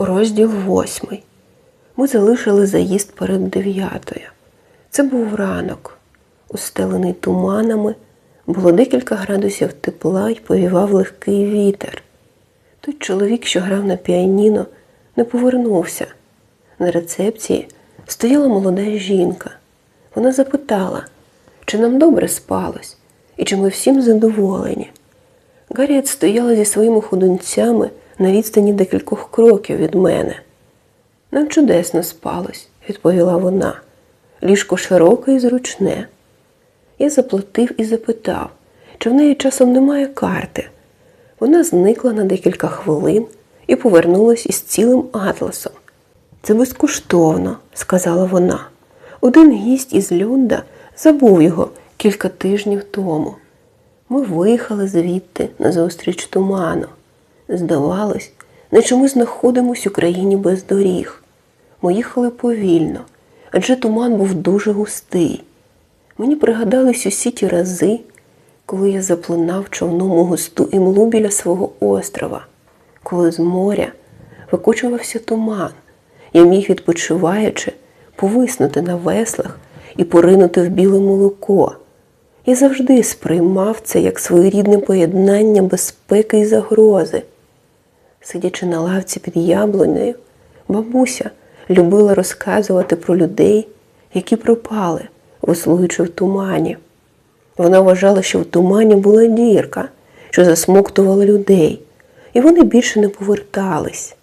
Розділ восьмий. Ми залишили заїзд перед дев'ятою. Це був ранок, устелений туманами, було декілька градусів тепла й повівав легкий вітер. Той чоловік, що грав на піаніно, не повернувся. На рецепції стояла молода жінка. Вона запитала, чи нам добре спалось і чи ми всім задоволені. Гарріет стояла зі своїми ходунцями на відстані декількох кроків від мене. Нам чудесно спалось, відповіла вона. Ліжко широке і зручне. Я заплатив і запитав, чи в неї часом немає карти. Вона зникла на декілька хвилин і повернулась із цілим атласом. Це безкоштовно, сказала вона. Один гість із Люнда забув його кілька тижнів тому. Ми виїхали звідти назустріч туману. Здавалось, наче ми знаходимось у країні без доріг. Ми їхали повільно, адже туман був дуже густий. Мені пригадались усі ті рази, коли я заплинав човном у густу імлу біля свого острова, коли з моря викочувався туман, я міг, відпочиваючи, повиснути на веслах і поринути в біле молоко. Я завжди сприймав це як своєрідне поєднання безпеки і загрози. Сидячи на лавці під яблунею, бабуся любила розказувати про людей, які пропали, веслуючи в тумані. Вона вважала, що в тумані була дірка, що засмоктувала людей, і вони більше не повертались.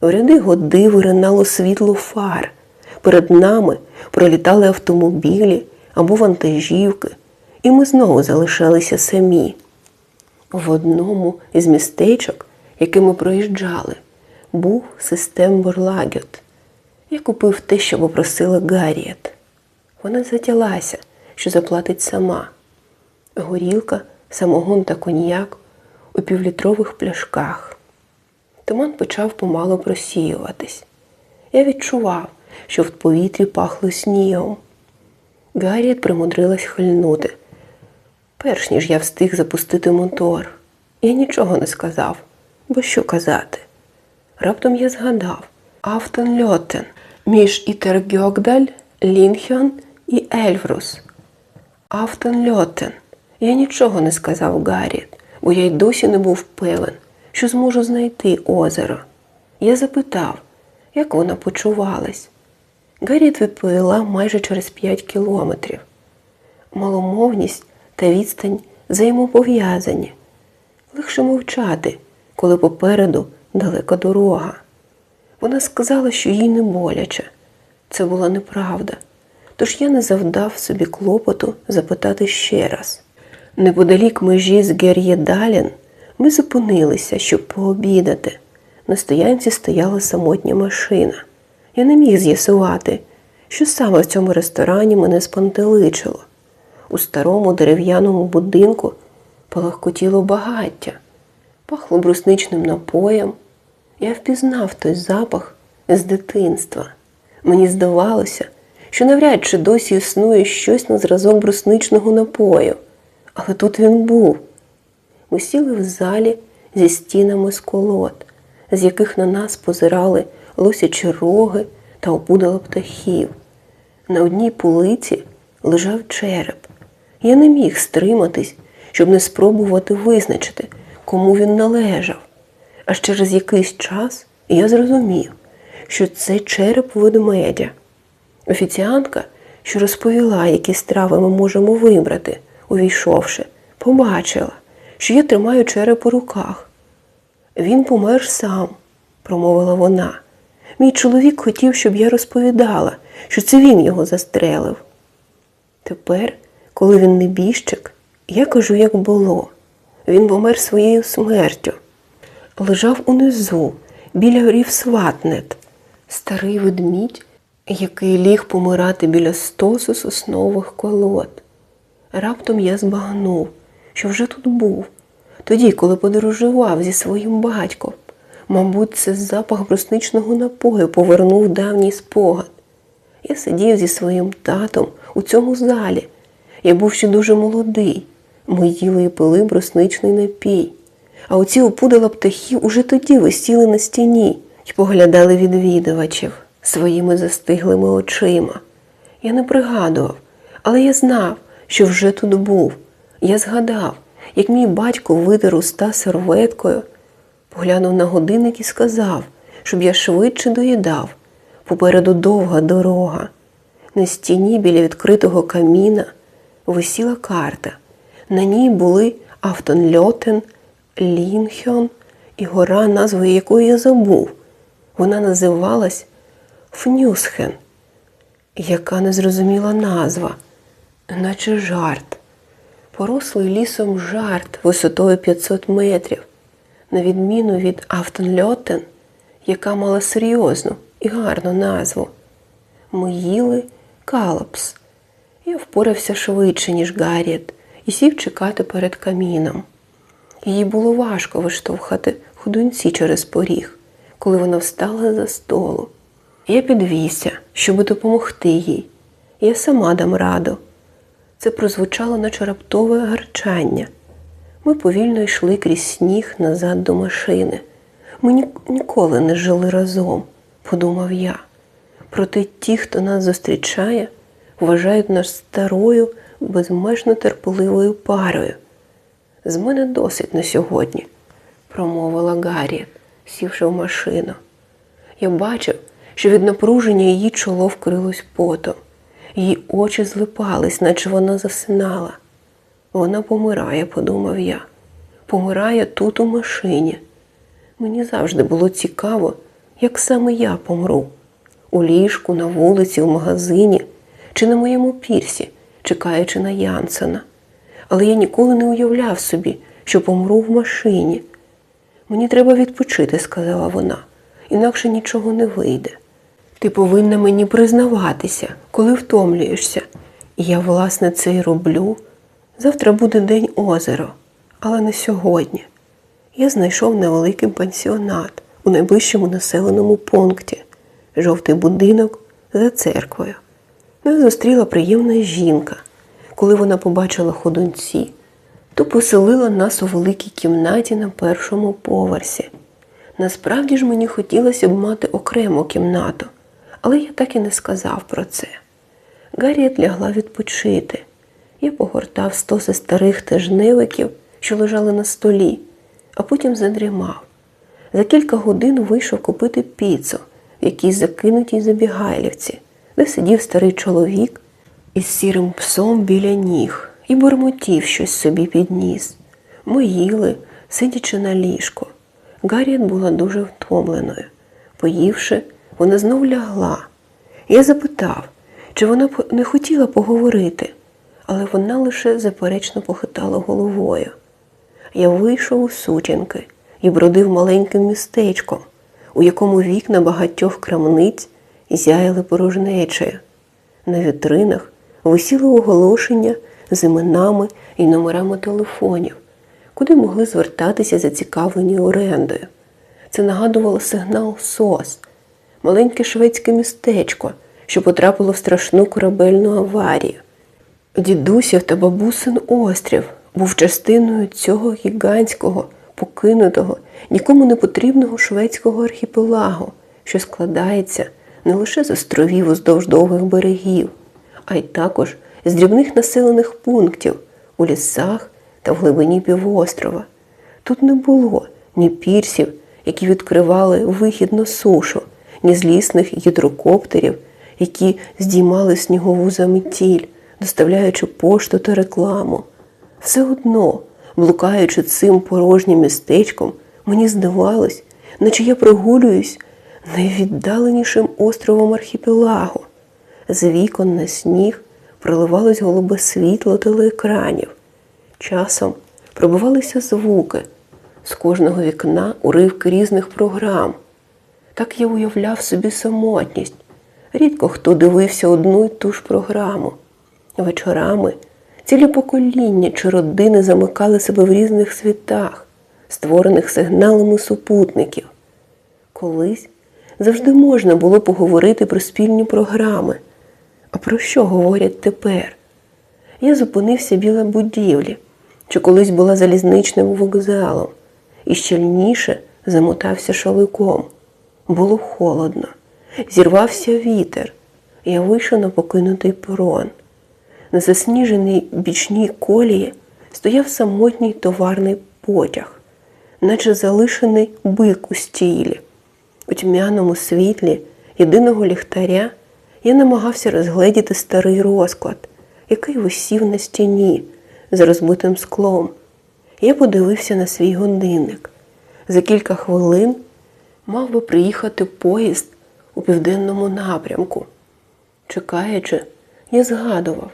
В ряди годи виринало світло фар. Перед нами пролітали автомобілі або вантажівки, і ми знову залишалися самі. В одному із містечок, яке ми проїжджали, був систем Бурлагет. Я купив те, що попросила Гарріет. Вона затялася, що заплатить сама. Горілка, самогон та коньяк у півлітрових пляшках. Туман почав помало просіюватись. Я відчував, що в повітрі пахло снігом. Гарріет примудрилась хильнути. Перш ніж я встиг запустити мотор, я нічого не сказав, бо що казати. Раптом я згадав Автонльотен між Ітергьогдаль, Лінхьон і Ельврус. Автонльотен. Я нічого не сказав Гарріет, бо я й досі не був певен, що зможу знайти озеро. Я запитав, як вона почувалась. Гарріет відповіла майже через п'ять кілометрів. Маломовність та відстань взаємопов'язані. Легше мовчати, коли попереду далека дорога. Вона сказала, що їй не боляче. Це була неправда. Тож я не завдав собі клопоту запитати ще раз. Неподалік межі з Гер'єдалін ми зупинилися, щоб пообідати. На стоянці стояла самотня машина. Я не міг з'ясувати, що саме в цьому ресторані мене спантеличило. У старому дерев'яному будинку палахкотіло багаття, пахло брусничним напоєм. Я впізнав той запах з дитинства. Мені здавалося, що навряд чи досі існує щось на зразок брусничного напою, але тут він був. Ми сіли в залі зі стінами з колод, з яких на нас позирали лосячі роги та опудала птахів. На одній полиці лежав череп. Я не міг стриматись, щоб не спробувати визначити, кому він належав. Аж через якийсь час я зрозумів, що це череп ведмедя. Офіціантка, що розповіла, які страви ми можемо вибрати, увійшовши, побачила, що я тримаю череп у руках. Він помер сам, промовила вона. Мій чоловік хотів, щоб я розповідала, що це він його застрелив. Тепер, коли він небіжчик, я кажу, як було. Він помер своєю смертю. Лежав унизу, біля Рівсватнет, старий ведмідь, який ліг помирати біля стосу соснових колод. Раптом я збагнув, що вже тут був, тоді, коли подорожував зі своїм батьком. Мабуть, це запах брусничного напою повернув давній спогад. Я сидів зі своїм татом у цьому залі. Я був ще дуже молодий. Ми їли і пили брусничний напій. А оці опудала птахів уже тоді висіли на стіні, й поглядали відвідувачів своїми застиглими очима. Я не пригадував, але я знав, що вже тут був. Я згадав, як мій батько витер уста серветкою, поглянув на годинник і сказав, щоб я швидше доїдав. Попереду довга дорога. На стіні біля відкритого каміна висіла карта. На ній були Автонльотен, Лінхьон і гора, назвою якої я забув. Вона називалась Фнюсхен. Яка незрозуміла назва, наче жарт. Порослий лісом жарт висотою 500 метрів, на відміну від Автонльотен, яка мала серйозну і гарну назву. Ми їли калапс. Я впорався швидше, ніж Гарріет, і сів чекати перед каміном. Їй було важко виштовхати ходунці через поріг, коли вона встала за столу. Я підвівся, щоб допомогти їй. Я сама дам раду. Це прозвучало наче раптове гарчання. Ми повільно йшли крізь сніг назад до машини. Ми ні- ніколи не жили разом, подумав я. Проте ті, хто нас зустрічає, вважають нас старою, безмежно терпеливою парою. З мене досить на сьогодні, промовила Гарріет, сівши в машину. Я бачив, що від напруження її чоло вкрилось потом. Її очі злипались, наче вона засинала. Вона помирає, подумав я. Помирає тут у машині. Мені завжди було цікаво, як саме я помру. У ліжку, на вулиці, в магазині чи на моєму пірсі, чекаючи на Янсена. Але я ніколи не уявляв собі, що помру в машині. Мені треба відпочити, сказала вона, інакше нічого не вийде. Ти повинна мені признаватися, коли втомлюєшся. І я, власне, це й роблю. Завтра буде день озеро, але не сьогодні. Я знайшов невеликий пансіонат у найближчому населеному пункті, жовтий будинок за церквою. Нас зустріла приємна жінка. Коли вона побачила ходунці, то поселила нас у великій кімнаті на першому поверсі. Насправді ж мені хотілося б мати окрему кімнату, але я так і не сказав про це. Гарріет лягла відпочити. Я погортав стоси старих тижневиків, що лежали на столі, а потім задрімав. За кілька годин вийшов купити піцу в якійсь закинутій забігайлівці, де сидів старий чоловік із сірим псом біля ніг і бурмотів щось собі під ніс. Ми їли, сидячи на ліжку. Гарріет була дуже втомленою. Поївши, вона знов лягла. Я запитав, чи вона не хотіла поговорити, але вона лише заперечно похитала головою. Я вийшов у сутінки і бродив маленьким містечком, у якому вікна багатьох крамниць зяяли порожнечею. На вітринах висіли оголошення з іменами і номерами телефонів, куди могли звертатися зацікавлені орендою. Це нагадувало сигнал СОС, маленьке шведське містечко, що потрапило в страшну корабельну аварію. Дідусів та бабусин острів був частиною цього гігантського, покинутого, нікому не потрібного шведського архіпелагу, що складається не лише з островів уздовж довгих берегів, а й також з дрібних населених пунктів у лісах та в глибині півострова. Тут не було ні пірсів, які відкривали вихід на сушу, ні злісних гідрокоптерів, які здіймали снігову заметіль, доставляючи пошту та рекламу. Все одно, блукаючи цим порожнім містечком, мені здавалось, наче я прогулююсь найвіддаленішим островом архіпелагу. З вікон на сніг проливалось голубе світло телеекранів. Часом пробивалися звуки з кожного вікна уривки різних програм. Так я уявляв собі самотність. Рідко хто дивився одну й ту ж програму. Вечорами цілі покоління чи родини замикали себе в різних світах, створених сигналами супутників. Колись завжди можна було поговорити про спільні програми. А про що говорять тепер? Я зупинився біля будівлі, що колись була залізничним вокзалом, і щільніше замотався шаликом. Було холодно, зірвався вітер. Я вийшов на покинутий перон. На засніженій бічній колії стояв самотній товарний потяг, наче залишений бик у стілі. У тьмяному світлі єдиного ліхтаря я намагався розгледіти старий розклад, який висів на стіні з розбитим склом. Я подивився на свій годинник. За кілька хвилин мав би приїхати поїзд у південному напрямку. Чекаючи, я згадував,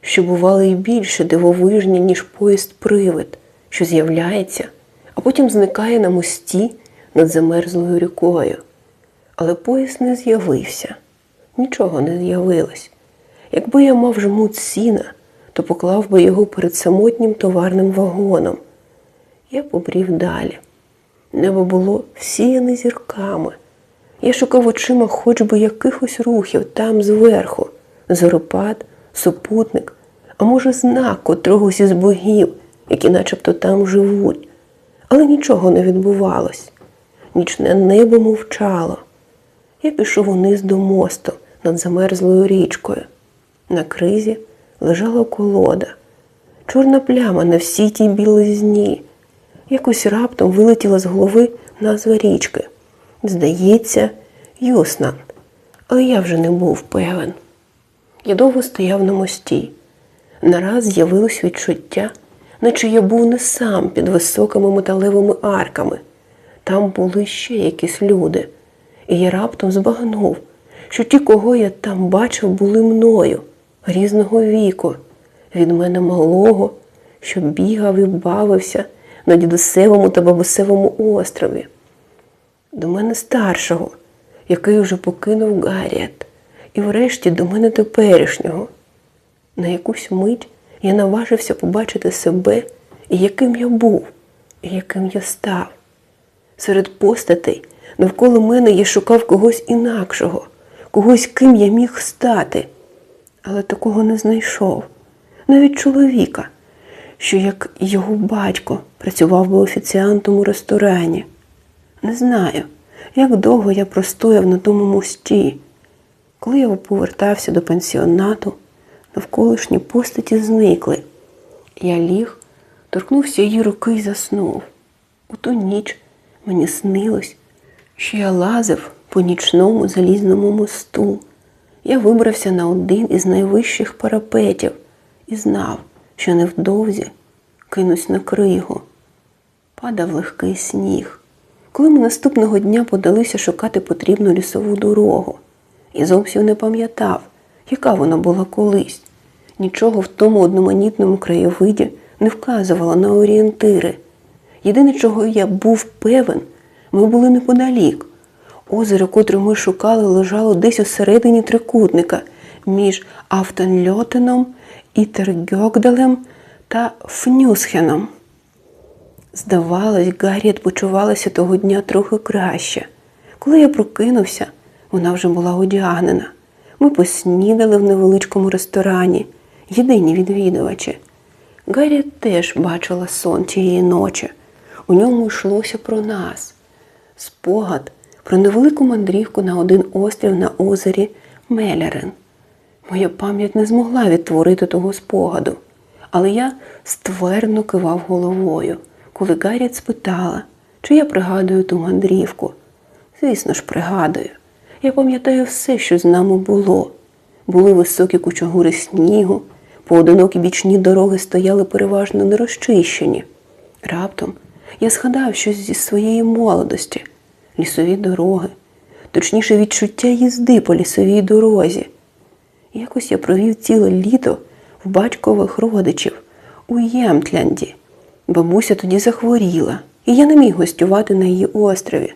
що бували й більше дивовижні, ніж поїзд-привид, що з'являється, а потім зникає на мості над замерзлою рікою. Але поїзд не з'явився, нічого не з'явилось. Якби я мав жмут сіна, то поклав би його перед самотнім товарним вагоном. Я побрів далі. Небо було всіяне зірками. Я шукав очима хоч би якихось рухів там зверху, зоропад, супутник, а може, знак котрогось із богів, які начебто там живуть. Але нічого не відбувалось. Нічне небо мовчало. Я пішов униз до мосту над замерзлою річкою. На кризі лежала колода, чорна пляма на всій тій білизні. Якось раптом вилетіла з голови назва річки. Здається, Юснан, але я вже не був певен. Я довго стояв на мості. Нараз з'явилось відчуття, наче я був не сам під високими металевими арками. Там були ще якісь люди, і я раптом збагнув, що ті, кого я там бачив, були мною, різного віку, від мене малого, що бігав і бавився на дідусевому та бабусевому острові, до мене старшого, який уже покинув Гарріет, і врешті до мене теперішнього. На якусь мить я наважився побачити себе і яким я був, і яким я став. Серед постатей навколо мене я шукав когось інакшого, когось, ким я міг стати, але такого не знайшов, навіть чоловіка, що, як його батько, працював би офіціантом у ресторані. Не знаю, як довго я простояв на тому мості. Коли я повертався до пансіонату, навколишні постаті зникли. Я ліг, торкнувся її руки і заснув. У ту ніч мені снилось, що я лазив по нічному залізному мосту. Я вибрався на один із найвищих парапетів і знав, що невдовзі кинусь на кригу. Падав легкий сніг. Коли ми наступного дня подалися шукати потрібну лісову дорогу, і зовсім не пам'ятав, яка вона була колись. Нічого в тому одноманітному краєвиді не вказувало на орієнтири. Єдине, чого я був певен, ми були неподалік. Озеро, котре ми шукали, лежало десь у середині трикутника між Автонльотеном, Ітергьогдалем та Фнюсхеном. Здавалось, Гарріет почувалася того дня трохи краще. Коли я прокинувся, вона вже була одягнена. Ми поснідали в невеличкому ресторані, єдині відвідувачі. Гарріет теж бачила сон тієї ночі. У ньому йшлося про нас. Спогад про невелику мандрівку на один острів на озері Мелярен. Моя пам'ять не змогла відтворити того спогаду, але я ствердно кивав головою, коли Гарріет спитала, чи я пригадую ту мандрівку. Звісно ж, пригадую. Я пам'ятаю все, що з нами було. Були високі кучогури снігу, поодинокі бічні дороги стояли переважно нерозчищені. Раптом я згадав щось зі своєї молодості, лісові дороги, точніше відчуття їзди по лісовій дорозі. Якось я провів ціле літо в батькових родичів у Ємтлянді. Бабуся тоді захворіла, і я не міг гостювати на її острові.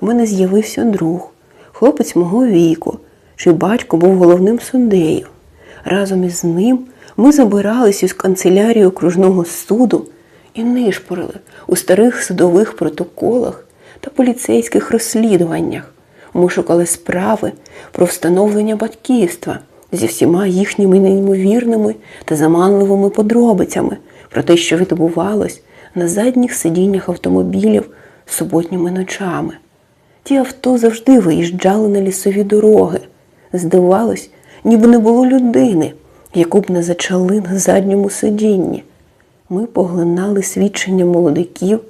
У мене з'явився друг, хлопець мого віку, чий батько був головним суддею. Разом із ним ми забирались із канцелярії окружного суду і нишпорили у старих судових протоколах та поліцейських розслідуваннях. Ми шукали справи про встановлення батьківства зі всіма їхніми неймовірними та заманливими подробицями про те, що відбувалось на задніх сидіннях автомобілів суботніми ночами. Ті авто завжди виїжджали на лісові дороги. Здавалось, ніби не було людини, яку б не зачали на задньому сидінні. Ми поглинали свідчення молодиків,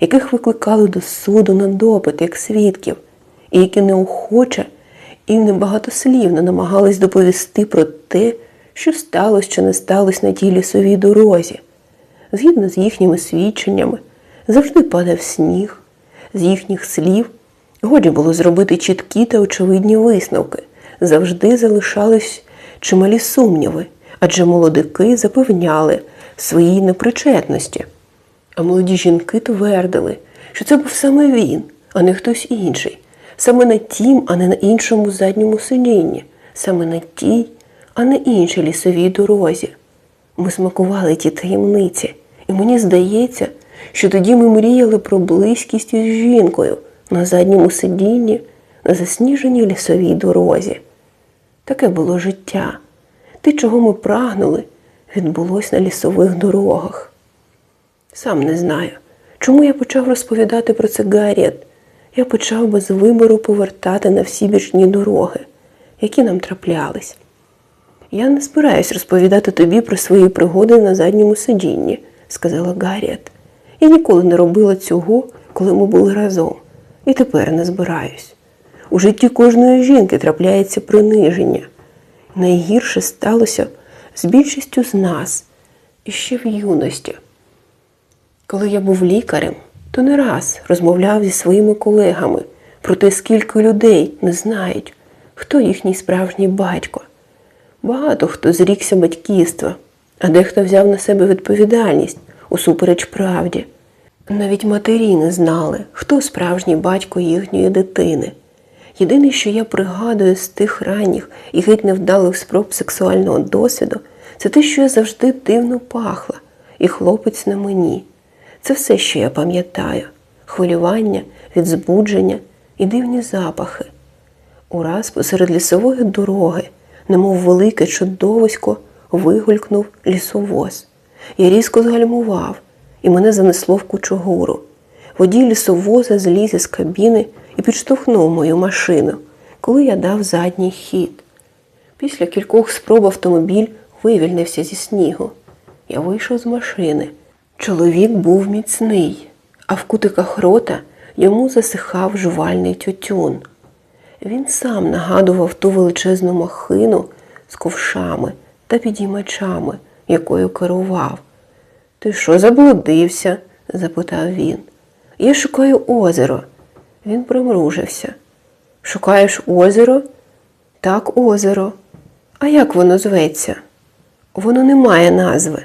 яких викликали до суду на допит як свідків, і які неохоче і небагатослівно намагались доповісти про те, що сталося чи не сталося на тій лісовій дорозі. Згідно з їхніми свідченнями, завжди падав сніг, з їхніх слів годі було зробити чіткі та очевидні висновки, завжди залишались чималі сумніви, адже молодики запевняли своїй непричетності. А молоді жінки твердили, що це був саме він, а не хтось інший, саме на тім, а не на іншому задньому сидінні, саме на тій, а не іншій лісовій дорозі. Ми смакували ті таємниці, і мені здається, що тоді ми мріяли про близькість із жінкою на задньому сидінні на засніженій лісовій дорозі. Таке було життя. Те, чого ми прагнули, відбулось на лісових дорогах. Сам не знаю, чому я почав розповідати про це Гарріет. Я почав без вибору повертати на всі бічні дороги, які нам траплялись. Я не збираюсь розповідати тобі про свої пригоди на задньому сидінні, сказала Гарріет. Я ніколи не робила цього, коли ми були разом, і тепер не збираюсь. У житті кожної жінки трапляється приниження. Найгірше сталося з більшістю з нас і ще в юності. Коли я був лікарем, то не раз розмовляв зі своїми колегами про те, скільки людей не знають, хто їхній справжній батько. Багато хто зрікся батьківства, а дехто взяв на себе відповідальність усупереч правді. Навіть матері не знали, хто справжній батько їхньої дитини. Єдине, що я пригадую з тих ранніх і геть невдалих спроб сексуального досвіду, це те, що я завжди дивно пахла, і хлопець на мені. Це все, що я пам'ятаю: хвилювання, відзбудження і дивні запахи. Ураз посеред лісової дороги, немов велике чудовисько, вигулькнув лісовоз. Я різко згальмував, і мене занесло в кучугуру. Водій лісовоза зліз із кабіни і підштовхнув мою машину, коли я дав задній хід. Після кількох спроб автомобіль вивільнився зі снігу. Я вийшов з машини. Чоловік був міцний, а в кутиках рота йому засихав жувальний тютюн. Він сам нагадував ту величезну махину з ковшами та підіймачами, якою керував. Ти що заблудився? запитав він. Я шукаю озеро. Він примружився. Шукаєш озеро? Так, озеро. А як воно зветься? Воно не має назви.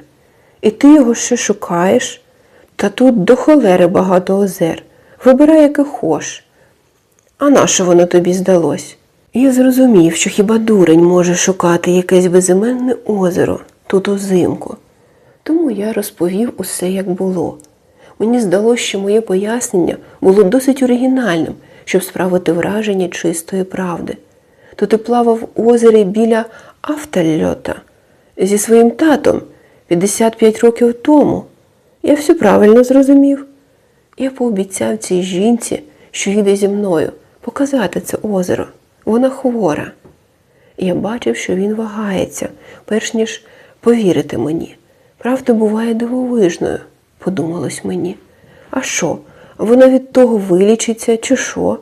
І ти його ще шукаєш? Та тут до холери багато озер. Вибирай, яке хош. А на що воно тобі здалось? Я зрозумів, що хіба дурень може шукати якесь безіменне озеро тут узимку. Тому я розповів усе, як було. Мені здалося, що моє пояснення було досить оригінальним, щоб справити враження чистої правди. То ти плавав в озері біля Автальота зі своїм татом 55 років тому. Я все правильно зрозумів. Я пообіцяв цій жінці, що їде зі мною, показати це озеро. Вона хвора. Я бачив, що він вагається, перш ніж повірити мені. Правда буває дивовижною, подумалось мені. А що, вона від того вилічиться, чи що?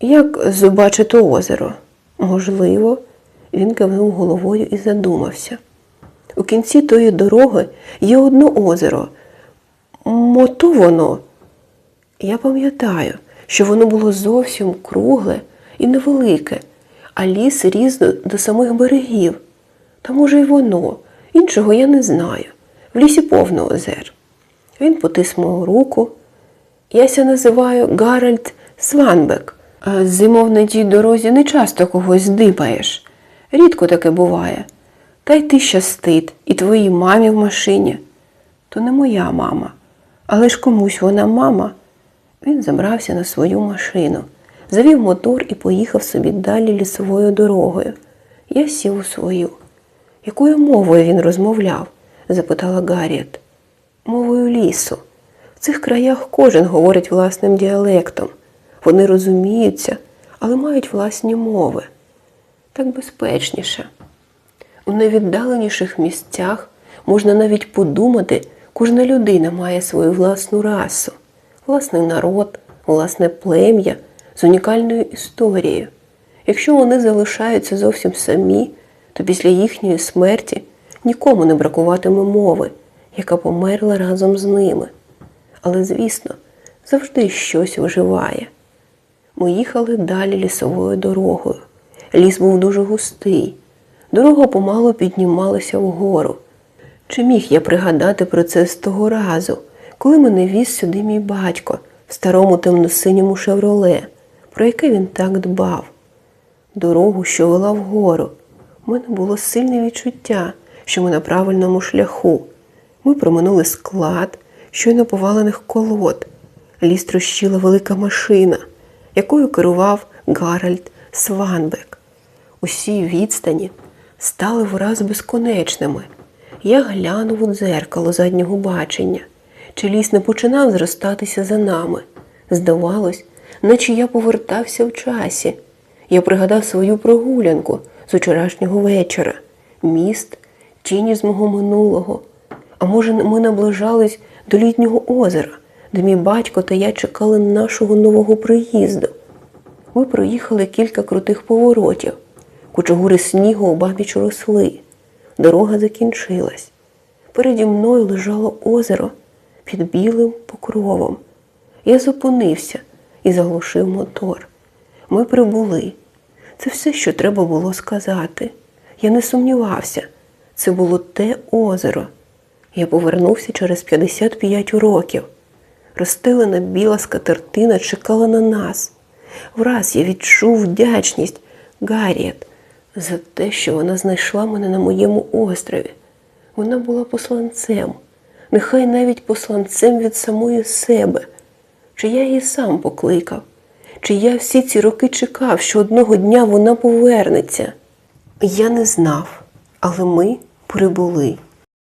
Як побачити озеро? Можливо, він кивнув головою і задумався. У кінці тої дороги є одне озеро. Мото воно. Я пам'ятаю, що воно було зовсім кругле і невелике, а ліс ріс до, до самих берегів. Та може й воно, іншого я не знаю. В лісі повно озер. Він потис мою руку. Яся називаю Гаральд Сванбек. А Зимов на тій дорозі не часто когось здибаєш. Рідко таке буває. Та й ти щастить, і твоїй мамі в машині. То не моя мама, але ж комусь вона мама. Він забрався на свою машину, завів мотор і поїхав собі далі лісовою дорогою. Я сів у свою. Якою мовою він розмовляв? запитала Гарріет. Мовою лісу. В цих краях кожен говорить власним діалектом, Вони розуміються, але мають власні мови. Так безпечніше. У найвіддаленіших місцях можна навіть подумати, кожна людина має свою власну расу, власний народ, власне плем'я з унікальною історією. Якщо вони залишаються зовсім самі, то після їхньої смерті нікому не бракуватиме мови, яка померла разом з ними. Але, звісно, завжди щось виживає. Ми їхали далі лісовою дорогою. Ліс був дуже густий. Дорога помалу піднімалася вгору. Чи міг я пригадати про це з того разу, коли мене віз сюди мій батько в старому темно-синьому шевроле, про яке він так дбав? Дорогу, що вела вгору. У мене було сильне відчуття, що ми на правильному шляху. Ми проминули склад щойно повалених колод. Ліс трощила велика машина, якою керував Гаральд Сванбек. Усі відстані стали враз безконечними. Я глянув у дзеркало заднього бачення, чи ліс не починав зростатися за нами. Здавалось, наче я повертався в часі. Я пригадав свою прогулянку з вчорашнього вечора, міст, тіні з мого минулого. А може, ми наближались до літнього озера, де мій батько та я чекали нашого нового приїзду. Ми проїхали кілька крутих поворотів. Кучугури снігу обабіч росли. Дорога закінчилась. Переді мною лежало озеро під білим покровом. Я зупинився і заглушив мотор. Ми прибули. Це все, що треба було сказати. Я не сумнівався. Це було те озеро. Я повернувся через 55 років. Розстелена біла скатертина чекала на нас. Враз я відчув вдячність Гарріет за те, що вона знайшла мене на моєму острові. Вона була посланцем, нехай навіть посланцем від самої себе. Чи я її сам покликав, чи я всі ці роки чекав, що одного дня вона повернеться. Я не знав, але ми прибули.